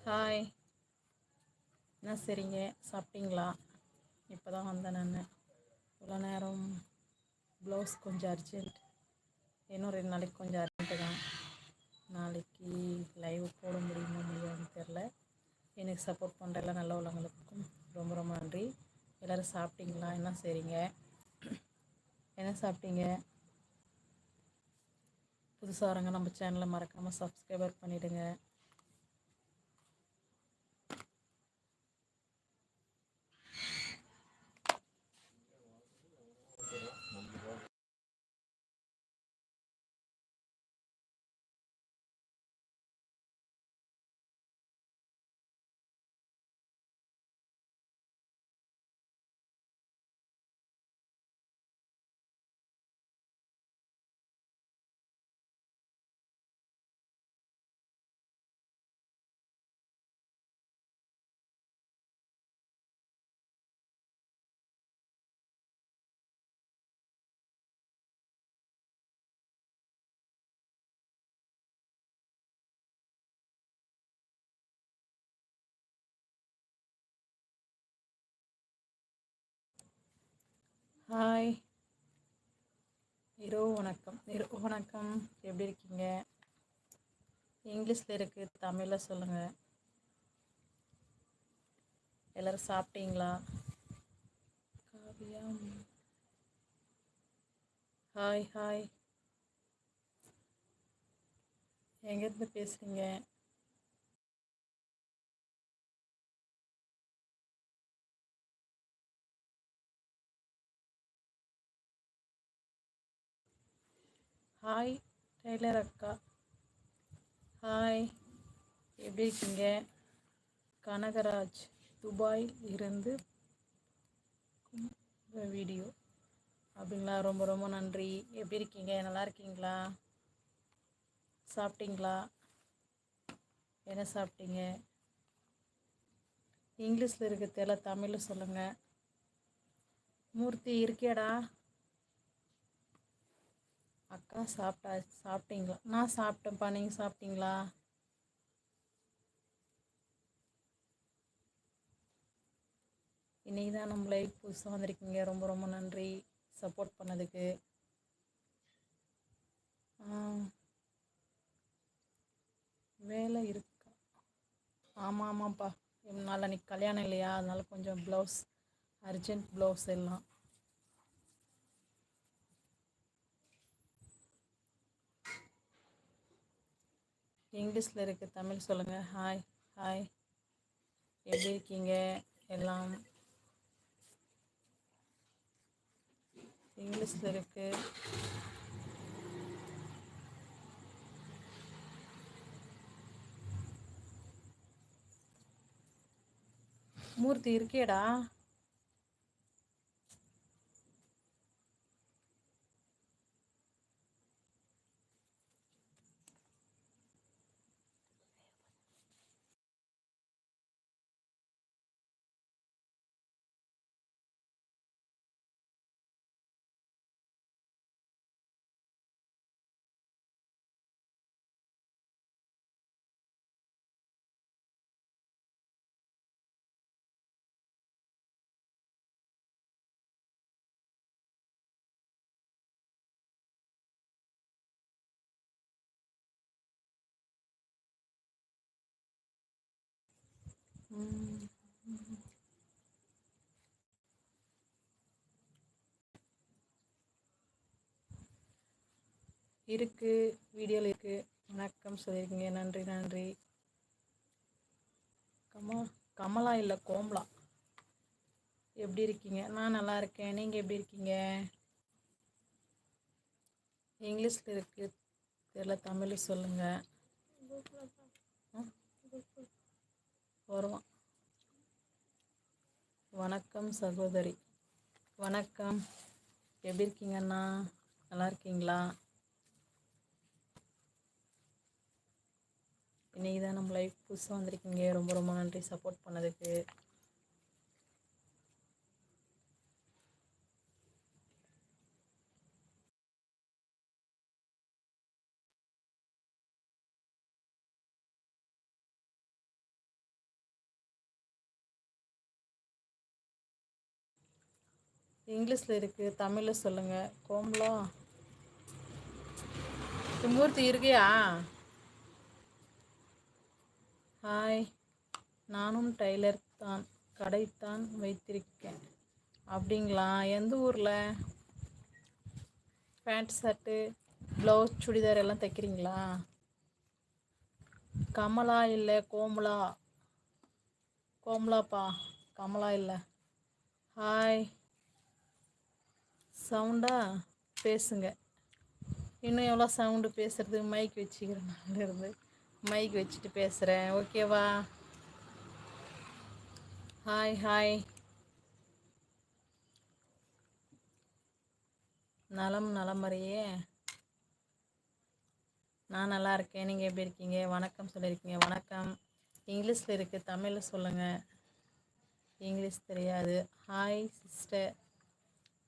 Hi என்ன சரிங்க சாப்பிட்டீங்களா? இப்போ தான் வந்தேன் நான். இவ்வளோ நேரம் ப்ளவுஸ் கொஞ்சம் அர்ஜென்ட் இன்னும் ரெண்டு நாளைக்கு கொஞ்சம் அர்ஜென்ட்டு தான். நாளைக்கு லைவ் போட முடியுமா முடியாதுன்னு தெரில எனக்கு சப்போர்ட் பண்ணுற எல்லாம் நல்ல உள்ளவங்களுக்கும் ரொம்ப ரொம்ப நன்றி. எல்லோரும் சாப்பிட்டீங்களா? என்ன சரிங்க என்ன சாப்பிட்டீங்க? புதுசாக வரங்க நம்ம சேனலை மறக்காமல் சப்ஸ்கிரைபர் பண்ணிவிடுங்க ஹாய் இரவு வணக்கம். இரவு வணக்கம். எப்படி இருக்கீங்க? இங்கிலீஷில் இருக்குது தமிழில் சொல்லுங்கள் எல்லோரும் சாப்பிட்டீங்களா? காவியா? ஹாய் ஹாய் எங்கேருந்து பேசுகிறீங்க ஹாய் டெய்லர் அக்கா. ஹாய் எப்படி இருக்கீங்க? கனகராஜ் துபாய் இருந்து வீடியோ. அப்படிங்களா? ரொம்ப ரொம்ப நன்றி. எப்படி இருக்கீங்க? நல்லா இருக்கீங்களா? சாப்பிட்டீங்களா? என்ன சாப்பிட்டீங்க? இங்கிலீஷில் இருக்க தமிழில் சொல்லுங்கள் மூர்த்தி இருக்கியாடா? அக்கா சாப்பிட்டா சாப்பிட்டீங்களா? நான் சாப்பிட்டேன்ப்பா நீங்கள் சாப்பிட்டீங்களா? இன்றைக்கி தான் நம்ம லைஃப் புதுசாக வந்திருக்கீங்க. ரொம்ப ரொம்ப நன்றி சப்போர்ட் பண்ணதுக்கு. வேலை இருக்கா? ஆமாம் ஆமாம்ப்பா. நாளைக்கு கல்யாணம் இல்லையா? அதனால் கொஞ்சம் ப்ளவுஸ் அர்ஜென்ட் ப்ளவுஸ் எல்லாம். இங்கிலீஷில் இருக்குது தமிழ் சொல்லுங்கள் ஹாய் ஹாய் எப்படி இருக்கீங்க? எல்லாம் இங்கிலீஷில் இருக்குது மூர்த்தி இருக்கேடா இருக்குது வீடியோவில் இருக்குது வணக்கம் சொல்லியிருக்கீங்க. நன்றி நன்றி. கமா கமலா இல்லை கோமலா. எப்படி இருக்கீங்க? நான் நல்லா இருக்கேன். நீங்கள் எப்படி இருக்கீங்க? இங்கிலீஷில் இருக்குது தெரியல தமிழ் சொல்லுங்கள் வருவான். வணக்கம் சகோதரி. வணக்கம். எப்படி இருக்கீங்கண்ணா நல்லா இருக்கீங்களா? இன்றைக்கி தான் நம்ம லைஃப் புதுசாக வந்திருக்கீங்க. ரொம்ப ரொம்ப நன்றி சப்போர்ட் பண்ணதுக்கு. இங்கிலீஷில் இருக்குது தமிழில் சொல்லுங்கள் கோம்லா மூர்த்தி இருக்கியா? ஹாய் நானும் டைலர் தான் கடைத்தான் வைத்திருக்கேன். அப்படிங்களா? எந்த ஊரில்? பேண்ட் ஷர்ட்டு ப்ளவுஸ் சுடிதார் எல்லாம் தைக்கிறீங்களா? கமலா இல்லை கோமலா கோமலாப்பா கமலா இல்லை. ஹாய் சவுண்டாக பேசுங்க. இன்னும் எவ்வளோ சவுண்டு பேசுகிறது மைக் வச்சுக்கிறேன் இருந்து மைக் வச்சுட்டு பேசுகிறேன் ஓகேவா ஹாய் ஹாய் நலம் நலமறையே நான் நல்லா இருக்கேன். நீங்கள் எப்படி இருக்கீங்க? வணக்கம் சொல்லியிருக்கீங்க. வணக்கம். இங்கிலீஷில் இருக்குது தமிழில் சொல்லுங்கள் இங்கிலீஷ் தெரியாது. ஹாய் சிஸ்டர்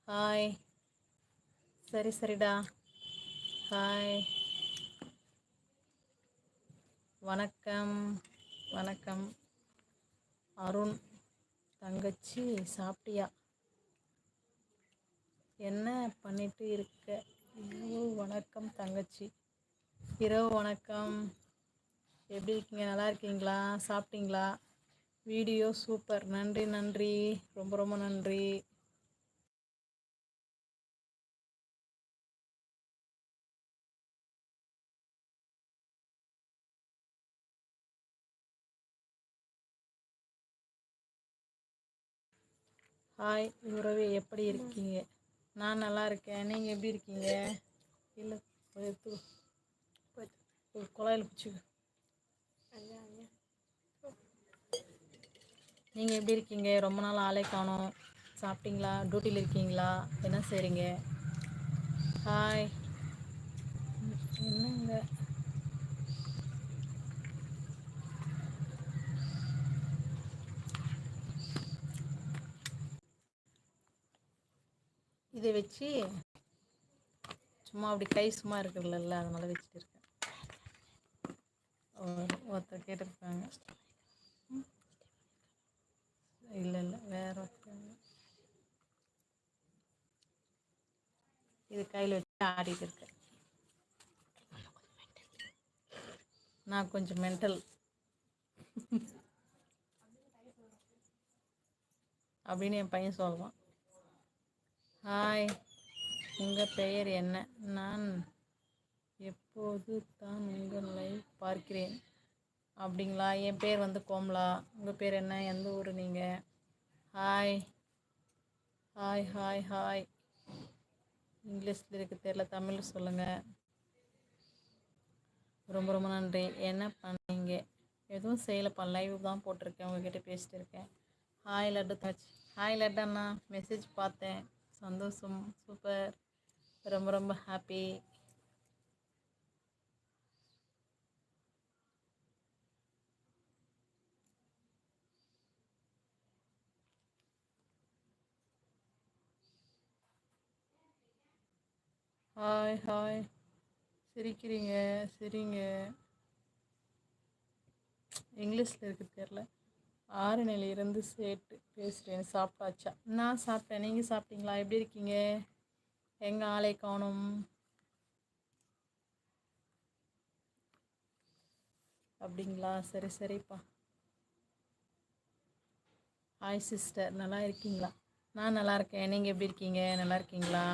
ஹாய் சரி சரிடா. ஹாய் வணக்கம். வணக்கம். அருண் தங்கச்சி சாப்பிட்டியா? என்ன பண்ணிட்டு இருக்க? இரவு வணக்கம் தங்கச்சி. இரவு வணக்கம். எப்படி இருக்கீங்க? நல்லா இருக்கீங்களா? சாப்பிட்டீங்களா? Video super. நன்றி நன்றி. ரொம்ப ரொம்ப நன்றி. ஹாய் உறவு எப்படி இருக்கீங்க? நான் நல்லா இருக்கேன். நீங்கள் எப்படி இருக்கீங்க? இல்லை ஒரு குழாயில் பிடிச்சிக்க நீங்கள் எப்படி இருக்கீங்க? ரொம்ப நாள் ஆளே காணும். சாப்பிட்டீங்களா? டியூட்டியில் இருக்கீங்களா? என்ன செய்கிறீங்க ஹாய் என்னங்க? இதை வச்சு சும்மா அப்படி கை சும்மா இருக்குல்ல அதனால் வச்சுட்டு இருக்கேன். ஒருத்தர் கேட்டிருக்காங்க. இல்லை இல்லை வேற ஒருத்தர் இது கையில் வச்சு ஆடிட்டு இருக்கேன். நான் கொஞ்சம் மென்டல் அப்படின்னு என் பையன் சொல்லுவான். ஹாய். உங்கள் பெயர் என்ன? நான் எப்போது தான் உங்கள் லைவ் பார்க்கிறேன். அப்படிங்களா? என் பேர் வந்து கோமலா. உங்கள் பேர் என்ன? எந்த ஊர் நீங்கள் ஹாய் ஹாய் ஹாய் ஹாய் இங்கிலீஷில் இருக்க தெரியல தமிழ் சொல்லுங்கள் ரொம்ப ரொம்ப நன்றி. என்ன பண்ணீங்க? எதுவும் செய்யலைப்பா லைவ் தான் போட்டிருக்கேன். உங்ககிட்ட பேசிட்டு இருக்கேன். Hi Laddu touch hi Laddu அண்ணா. மெசேஜ் பார்த்தேன். சந்தோஷம். சூப்பர் ரொம்ப ரொம்ப ஹாப்பி ஹாய் ஹாய் சிரிக்கிறீங்க சரிங்க. இங்கிலீஷில் இருக்கு தெரில ஆறு நிலையிலிருந்து சேட்டு பேசுகிறேன் சாப்பிட்டாச்சா? நான் சாப்பிட்டேன். நீங்கள் சாப்பிட்டீங்களா? எப்படி இருக்கீங்க? எங்கள் ஆளை காணும்? அப்படிங்களா? சரி சரிப்பா. ஹாய் சிஸ்டர் நல்லா இருக்கீங்களா? நான் நல்லா இருக்கேன். நீங்கள் எப்படி இருக்கீங்க? நல்லா இருக்கீங்களா?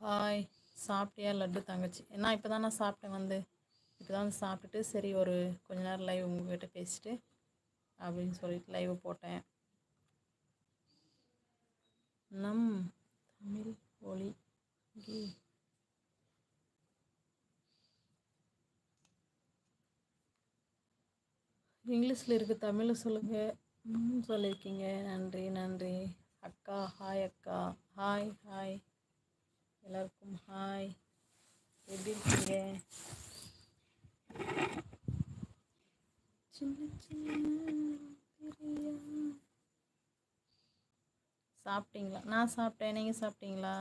ஹாய் சாப்பிட்டியா? லட்டு தங்கச்சி. நான் இப்போ தான் நான் சாப்பிட்டேன் வந்து. இப்போ தான் சாப்பிட்டுட்டு சரி ஒரு கொஞ்ச நேரம் லைவ் உங்ககிட்ட பேசிட்டு அப்படின்னு சொல்லிட்டு லைவ் போட்டேன். நம் தமிழ் ஒளி இங்கிலீஷில் இருக்குது தமிழில் சொல்லுங்கள் சொல்லியிருக்கீங்க. நன்றி நன்றி. அக்கா ஹாய் அக்கா. ஹாய் ஹாய் எல்லாருக்கும் ஹாய் எப்படி இருக்கீங்க? சாப்பிட்டீங்களா? நான் சாப்பிட்டேன். நீங்கள் சாப்பிட்டீங்களா?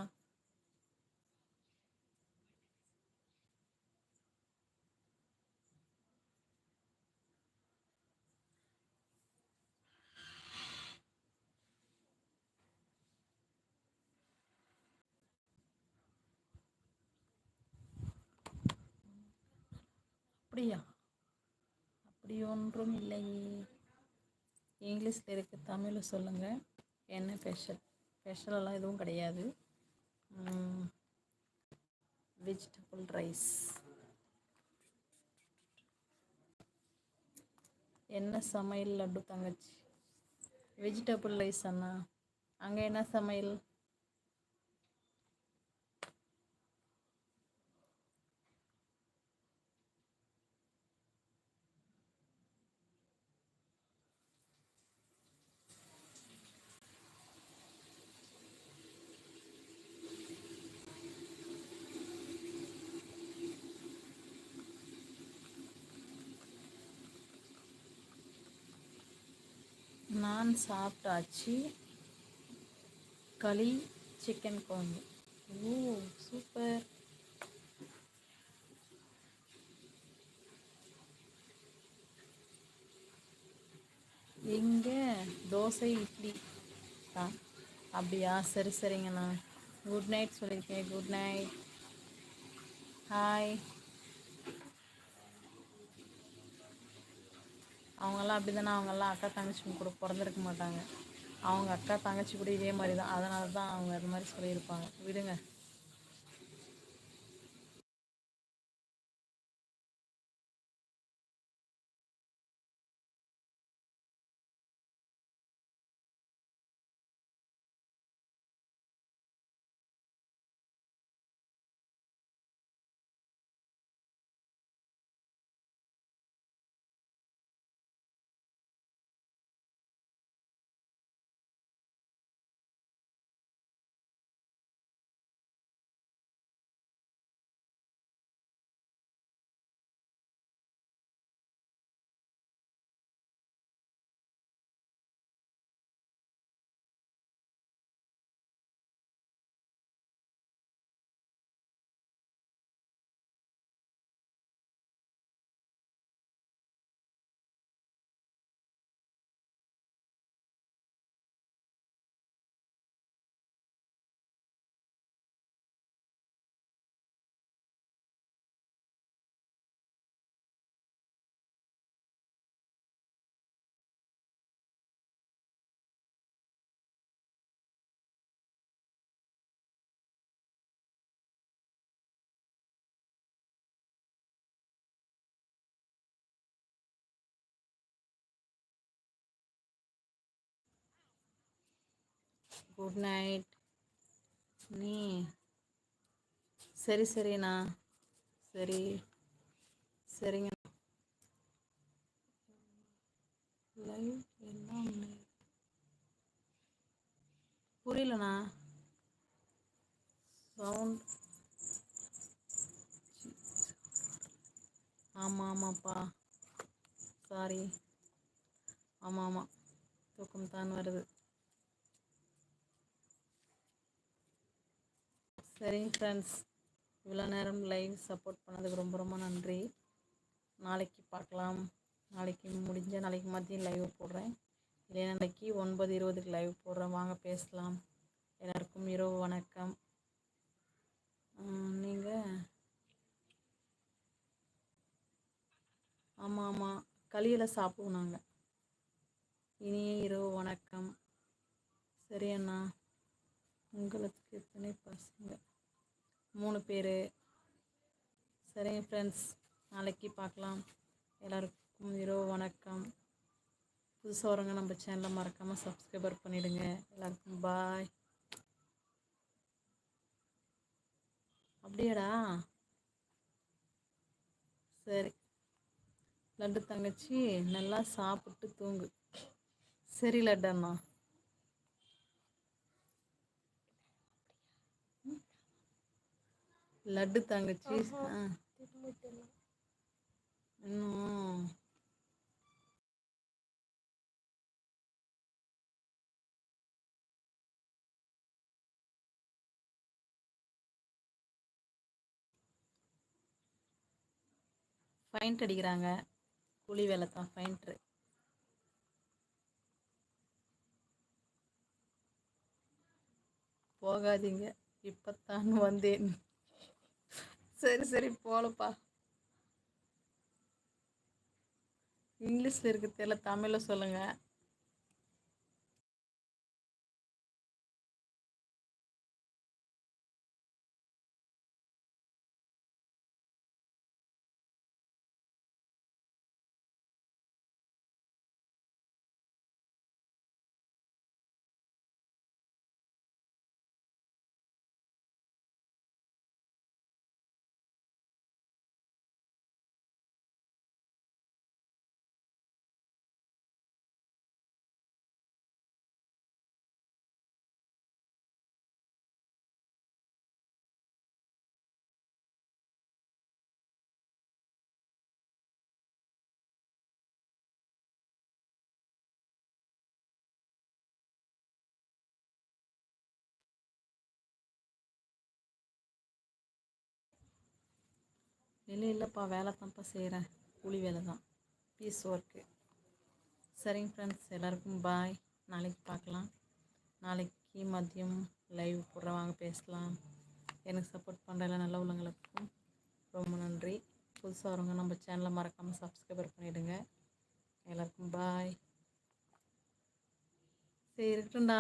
அப்படியா? அப்படி ஒன்றும் இல்லையே இங்கிலீஷில் இருக்க தமிழை சொல்லுங்கள் என்ன ஸ்பெஷல் ஸ்பெஷலெல்லாம் எதுவும் கிடையாது. வெஜிடபிள் ரைஸ் என்ன சமையல் லட்டு தங்கச்சி? வெஜிடபிள் ரைஸ் அண்ணா. அங்கே என்ன சமையல்? நான் சாப்பிட்டாச்சு. களி சிக்கன் குழம்பு. ஓ சூப்பர் எங்கே? தோசை இட்லி ஆ அப்படியா? சரி சரிங்கண்ணா. குட் நைட் சொல்லியிருக்கேன் குட் நைட் ஹாய் அவங்கெல்லாம் அப்படி தானே அவங்கெல்லாம் அக்கா தங்கச்சி கூட பிறந்திருக்க மாட்டாங்க. அவங்க அக்கா தங்கச்சி கூட இதே மாதிரி தான். அதனால தான் அவங்க அது மாதிரி சொல்லியிருப்பாங்க. விடுங்க. Good night. நீ? சரி சரிண்ணா. சரி. சரிங்க. லைவ் எல்லாம் புரியலண்ணா. சவுண்ட். ஆமாம் ஆமாப்பா. சாரி. ஆமாம் ஆமாம் தூக்கம் தான் வருது. சரிங்க ஃப்ரெண்ட்ஸ் இவ்வளோ நேரம் லைவ் சப்போர்ட் பண்ணதுக்கு ரொம்ப ரொம்ப நன்றி. நாளைக்கு பார்க்கலாம். நாளைக்கு முடிஞ்ச நாளைக்கு மதியம் லைவ் போடுறேன். இல்லை நாளைக்கு ஒன்பது இருபதுக்கு லைவ் போடுறேன். வாங்க பேசலாம். எல்லாருக்கும் இரவு வணக்கம். நீங்கள் ஆமாம் ஆமாம் களியில் சாப்பிடுவோம் நாங்கள் இனிய இரவு வணக்கம். சரி அண்ணா. உங்களுக்கு எத்தனை பசங்க? மூணு பேர். சரிங்க ஃப்ரெண்ட்ஸ் நாளைக்கு பார்க்கலாம் எல்லாருக்கும் இரவு வணக்கம். புதுசாக வரவங்க நம்ம சேனலை மறக்காமல் சப்ஸ்கிரைபர் பண்ணிவிடுங்க எல்லாருக்கும் பாய் அப்படியாடா? சரி. லட்டு தங்கச்சி நல்லா சாப்பிட்டு தூங்கு. சரி லட்டண்ணா லட்டு தங்கச்சி. இன்னும் ஃபைண்ட் அடிக்கிறாங்க. கூலி வேலை தான் ஃபைண்ட்ரு போகாதீங்க. இப்போத்தான் வந்தேன். சரி சரி போலப்பா இங்கிலீஷில் இருக்க தெரியல தமிழில் சொல்லுங்கள் இல்லை இல்லைப்பா வேலை தான்ப்பா செய்கிறேன் கூலி வேலை தான். பீஸ் ஒர்க்கு சரிங்க ஃப்ரெண்ட்ஸ் எல்லாருக்கும் பாய் நாளைக்கு பார்க்கலாம். நாளைக்கு மதியம் லைவ் போடுறவாங்க பேசலாம். எனக்கு சப்போர்ட் பண்ணுற எல்லா நல்ல உள்ளவங்களுக்கும் ரொம்ப நன்றி. புதுசாக வரவங்க நம்ம சேனலை மறக்காமல் சப்ஸ்கிரைபர் பண்ணிவிடுங்க எல்லாருக்கும் பாய் சரி இருக்கட்டும்டா.